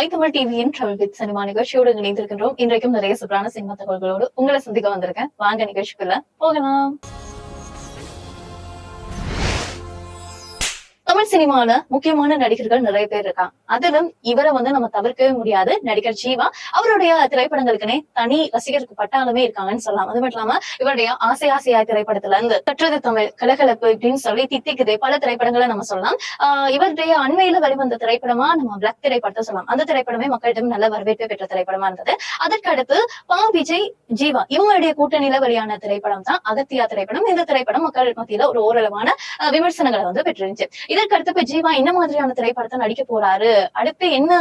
ஐதமிழ் தமிழ் டிவியின் travel with cinema நிகழ்ச்சியோடு இணைந்திருக்கின்றோம். இன்றைக்கும் நிறைய சூப்பரான சினிமா தகவல்களோடு உங்களை சந்திக்க வந்திருக்கேன். வாங்க நிகழ்ச்சிக்குள்ள போகலாம். தமிழ் சினிமால முக்கியமான நடிகர்கள் நிறைய பேர் இருக்காங்க. அதிலும் இவரை வந்து நம்ம தவிர்க்கவே முடியாது. நடிகர் ஜீவா அவருடைய திரைப்படங்களுக்குனே தனி ரசிகருக்கு பட்டாலுமே இருக்காங்கன்னு சொல்லலாம். அது மட்டும் இல்லாம இவருடைய ஆசை ஆசையா திரைப்படத்துல இருந்து கற்றது தமிழ் கலகலப்பு இப்படின்னு சொல்லி தித்திக்குதே. பல திரைப்படங்களை நம்ம சொல்லலாம். ஆஹ் இவருடைய அண்மையில வெளிவந்த திரைப்படமா நம்ம பிளாக் திரைப்படத்தை சொல்லலாம். அந்த திரைப்படமே மக்களிடம் நல்ல வரவேற்பு பெற்ற திரைப்படமா இருந்தது. அதற்கடுத்து பா விஜய் ஜீவா இவங்களுடைய கூட்டணியில வெளியான திரைப்படம் தான் அகத்தியா திரைப்படம். இந்த திரைப்படம் மக்கள் மத்தியில ஒரு ஓரளவான விமர்சனங்களை வந்து பெற்றிருந்துச்சு. இதற்கு அடுத்து ஜீவா என்ன மாதிரியான திரைப்படத்தை நடிக்க போறாரு? அடுத்து என்ன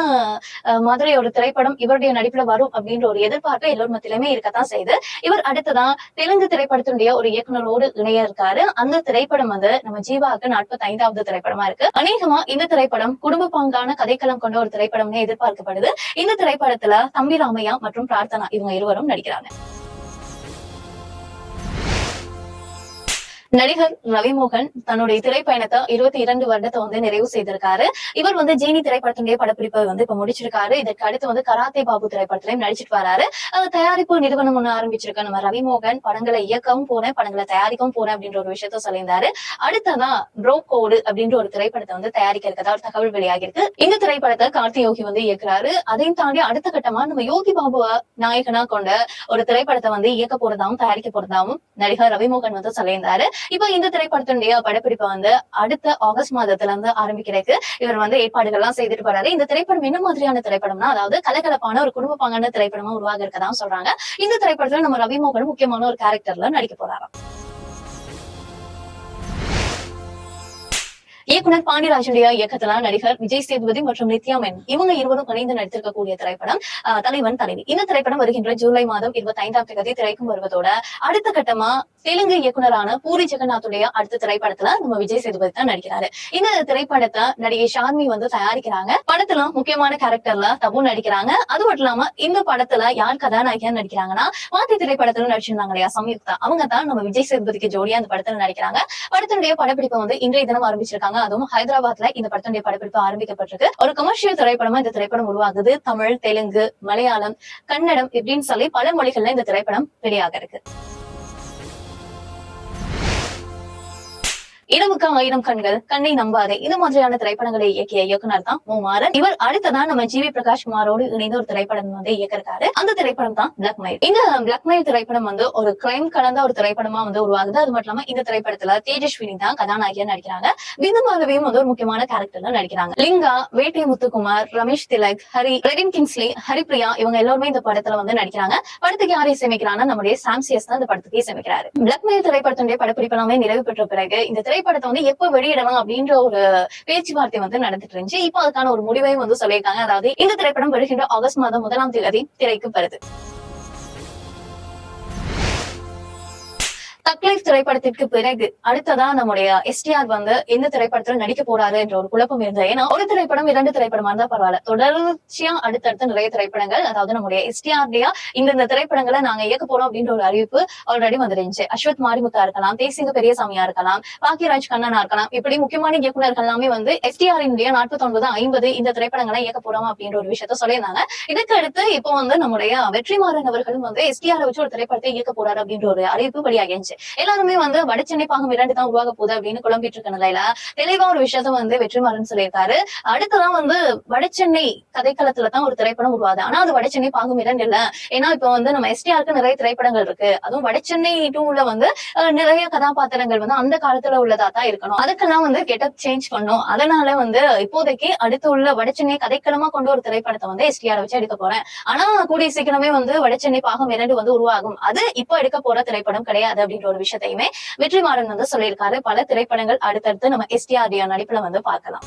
மாதிரி ஒரு திரைப்படம் இவருடைய நடிப்புல வரும் அப்படின்ற ஒரு எதிர்பார்ப்பு எல்லோர் மத்தியிலுமே இருக்கத்தான் செய்யுது. இவர் அடுத்ததான் தெலுங்கு திரைப்படத்தினுடைய ஒரு இயக்குனரோடு இணைய இருக்காரு. அந்த திரைப்படம் வந்து நம்ம ஜீவாவுக்கு நாற்பத்தி ஐந்தாவது திரைப்படமா இருக்கு. அநேகமா இந்த திரைப்படம் குடும்ப பாங்கான கதைக்களம் கொண்ட ஒரு திரைப்படம்னு எதிர்பார்க்கப்படுது. இந்த திரைப்படத்துல தம்பி ராமையா மற்றும் பிரார்த்தனா இவங்க இருவரும் நடிக்கிறாங்க. நடிகர் ரவிமோகன் தன்னுடைய திரைப்பயணத்தை இருபத்தி இரண்டு வருடத்தை வந்து நிறைவு செய்திருக்காரு. இவர் வந்து ஜீனி திரைப்படத்தினுடைய படப்பிடிப்பை வந்து இப்ப முடிச்சிருக்காரு. இதற்கு அடுத்து வந்து கராத்தே பாபு திரைப்படத்திலையும் நடிச்சிட்டு வராரு. தயாரிப்பு நிறுவனம் ஒண்ணு ஆரம்பிச்சிருக்க. நம்ம ரவிமோகன் படங்களை இயக்கவும் போனேன் படங்களை தயாரிக்கவும் போறேன் அப்படின்ற ஒரு விஷயத்த சொல்லியிருந்தாரு. அடுத்ததான் ப்ரோ கோடு அப்படின்ற ஒரு திரைப்படத்தை வந்து தயாரிக்க இருக்கதா ஒரு தகவல் வெளியாகிருக்கு இந்த திரைப்படத்தை கார்த்தி யோகி வந்து இயக்குறாரு. அதையும் தாண்டி அடுத்த கட்டமா நம்ம யோகி பாபுவை நாயகனா கொண்ட ஒரு திரைப்படத்தை வந்து இயக்க போறதாவும் தயாரிக்க போறதாவும் நடிகர் ரவிமோகன் வந்து சொல்லியிருந்தாரு. இப்போ இந்த திரைப்படத்தினுடைய படப்பிடிப்பு வந்து அடுத்த ஆகஸ்ட் மாதத்துல இருந்து ஆரம்பிக்கிறதுக்கு இவர் வந்து ஏற்பாடுகள் எல்லாம் செய்துட்டு போறாரு. இந்த திரைப்படம் என்ன மாதிரியான திரைப்படம்னா அதாவது கலகலப்பான ஒரு குடும்ப பாங்கான திரைப்படமா உருவாக இருக்கதான் சொல்றாங்க. இந்த திரைப்படத்துல நம்ம ரவிமோகன் முக்கியமான ஒரு கேரக்டர்ல நடிக்க போறாராம். இயக்குனர் பாண்டியராஜனுடைய இயக்கத்துல நடிகர் விஜய் சேதுபதி மற்றும் நித்யா மேனன் இவங்க இருவரும் இணைந்து நடித்திருக்கக்கூடிய திரைப்படம் தலைவன் தலைவி. இந்த திரைப்படம் வருகின்ற ஜூலை மாதம் இருபத்தி ஐந்தாம் தேதி திரைக்கும் வருவதோட அடுத்த கட்டமா தெலுங்கு இயக்குனரான பூரி ஜெகநாத்துடைய அடுத்த திரைப்படத்துல நம்ம விஜய் சேதுபதி தான் நடிக்கிறாரு. இந்த திரைப்படத்தை நடிகை ஷார்மி வந்து தயாரிக்கிறாங்க. படத்துல முக்கியமான கேரக்டர்ல தபு நடிக்கிறாங்க. அது மட்டும் இல்லாம இந்த படத்துல யார் கதாநாயகியா நடிக்கிறாங்கன்னா மாத்தி திரைப்படத்துல நடிச்சிருந்தாங்க இல்லையா சம்யுக்தா. அவங்க தான் நம்ம விஜய் சேதுபதிக்கு ஜோடியா அந்த படத்துல நடிக்கிறாங்க. படத்தினுடைய படப்பிடிப்பு வந்து இன்றைய தினம் ஆரம்பிச்சிருக்காங்க. அதுவும் ஹைதராபாத்ல இந்த படத்தினுடைய படப்பிடிப்பு ஆரம்பிக்கப்பட்டிருக்கு. ஒரு கமர்ஷியல் திரைப்படமா இந்த திரைப்படம் உருவாகுது. தமிழ் தெலுங்கு மலையாளம் கன்னடம் இப்படின்னு சொல்லி பல மொழிகள்ல இந்த திரைப்படம் வெளியாக இருக்கு. இடமுக்கு ஆயிரம் கண்கள் கண்ணை நம்பாதே. இது மாதிரியான திரைப்படங்களை இயக்கிய இயக்குனர் தான் மூமாறன் இவர் அடுத்ததான் நம்ம ஜி வி பிரகாஷ் குமாரோடு இணைந்த ஒரு திரைப்படம் வந்து இயக்கிருக்காரு அந்த திரைப்படம் தான் பிளாக் மைல் இந்த பிளாக் மைல் திரைப்படம் வந்து ஒரு கிரைம் கலந்த ஒரு திரைப்படமா வந்து உருவாகுது. அது மட்டும் இல்லாம இந்த திரைப்படத்துல தேஜஸ்வினி தான் கதாநாயகியா நடிக்கிறாங்க. விந்து மாதவியும் வந்து ஒரு முக்கியமான கேரக்டர்ல நடிக்கிறாங்க. லிங்கா வேட்டை முத்துக்குமார் ரமேஷ் திலக் ஹரி ரெடின் கிங்ஸ்லி ஹரிப்ரியா இவங்க எல்லாருமே இந்த படத்துல வந்து நடிக்கிறாங்க. படத்துக்கு யாரை இசையமைக்கிறாங்கன்னா நம்முடைய சாம்சியஸ் தான் இந்த படத்துக்கு இசையமைக்கிறாரு. பிளாக் மைல் திரைப்படத்தினுடைய படப்பிடிப்பு எல்லாமே நிறைவு பெற்ற பிறகு இந்த திரை திரைப்படத்தை வந்து எப்ப வெளியிடலாம் அப்படின்ற ஒரு பேச்சுவார்த்தை வந்து நடந்துட்டு இருந்துச்சு. இப்போ அதுக்கான ஒரு முடிவையும் வந்து சொல்லியிருக்காங்க. அதாவது இந்த திரைப்படம் வருகின்ற ஆகஸ்ட் மாதம் முதலாம் தேதி திரைக்கு வருது. தக்லைஃப் திரைப்படத்திற்கு பிறகு அடுத்ததா நம்முடைய எஸ்டிஆர் வந்து எந்த திரைப்படத்துல நடிக்க போறாரு என்ற ஒரு குழப்பம் இருந்தது. ஏன்னா ஒரு திரைப்படம் இரண்டு திரைப்படமா இருந்தா பரவாயில்ல. தொடர்ச்சியா அடுத்தடுத்து நிறைய திரைப்படங்கள் அதாவது நம்முடைய எஸ்டிஆர்டியா இந்த திரைப்படங்களை நாங்க இயக்க போறோம் அப்படின்ற ஒரு அறிவிப்பு ஆல்ரெடி வந்துருந்துச்சு. அஸ்வத் மாரிமுத்தா இருக்கலாம் தேசிங்க பெரியசாமியா இருக்கலாம் பாக்கியராஜ் கண்ணனா இருக்கலாம் இப்படி முக்கியமான இயக்குநர்கள் எல்லாமே வந்து எஸ்டிஆரினுடைய நாற்பத்தி ஒன்பது ஐம்பது இந்த திரைப்படங்களை இயக்க போறோம் அப்படின்ற ஒரு விஷயத்த சொல்லியிருந்தாங்க. இதுக்கு அடுத்து இப்போ வந்து நம்முடைய வெற்றிமாறன் அவர்களும் வந்து எஸ்டிஆர் வச்சு ஒரு திரைப்படத்தை இயக்க போறாரு அப்படின்ற ஒரு அறிவிப்பு வெளியாகிருந்துச்சு. எல்லாருமே வந்து வடச்சென்னை பாகம் இரண்டு தான் உருவாக போகுது அப்படின்னு குழம்பிட்டு இருக்க நிலையில தெளிவா ஒரு விஷயத்த வந்து வெற்றிமாறன் சொல்லியிருக்காரு. அடுத்ததான் வந்து வடச்சென்னை கதைக்களத்துல தான் ஒரு திரைப்படம் உருவாது ஆனா அது வடச்சென்னை பாகம் இரண்டு இல்ல. ஏன்னா இப்ப வந்து நம்ம எஸ்டிஆருக்கு நிறைய திரைப்படங்கள் இருக்கு. அதுவும் வடச்சென்னை டூல வந்து நிறைய கதாபாத்திரங்கள் வந்து அந்த காலத்துல உள்ளதா தான் இருக்கணும். அதுக்கெல்லாம் வந்து கெட்டப் சேஞ்ச் பண்ணும். அதனால வந்து இப்போதைக்கு அடுத்து உள்ள வடசென்னை கதைக்களமா கொண்டு ஒரு திரைப்படத்தை வந்து எஸ்டிஆர் வச்சு எடுக்க போறேன். ஆனா கூடிய சீக்கிரமே வந்து வடச்சென்னை பாகம் இரண்டு வந்து உருவாகும். அது இப்போ எடுக்க போற திரைப்படம் கிடையாது அப்படின்ற ஒரு ஒரு விஷயத்தையுமே வெற்றிமாறன் வந்து சொல்லியிருக்காரு. பல திரைப்படங்கள் அடுத்தடுத்து நம்ம எஸ்டிஆர்டிஆர் நடிப்புல வந்து பார்க்கலாம்.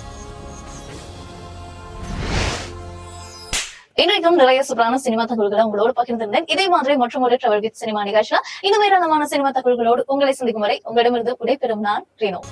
இன்றைக்கும் நிறைய சூப்பரான சினிமா தகவல்களை உங்களோடு பகிர்ந்திருந்தேன். இதே மாதிரி மற்றும் ஒரு டிராவல் வித் சினிமா நிகழ்ச்சியில இந்த மாதிரியான சினிமா தகவல்களோடு உங்களை சந்திக்கும் வரை உங்களிடமிருந்து விடைபெறும் நான் ரீனோ.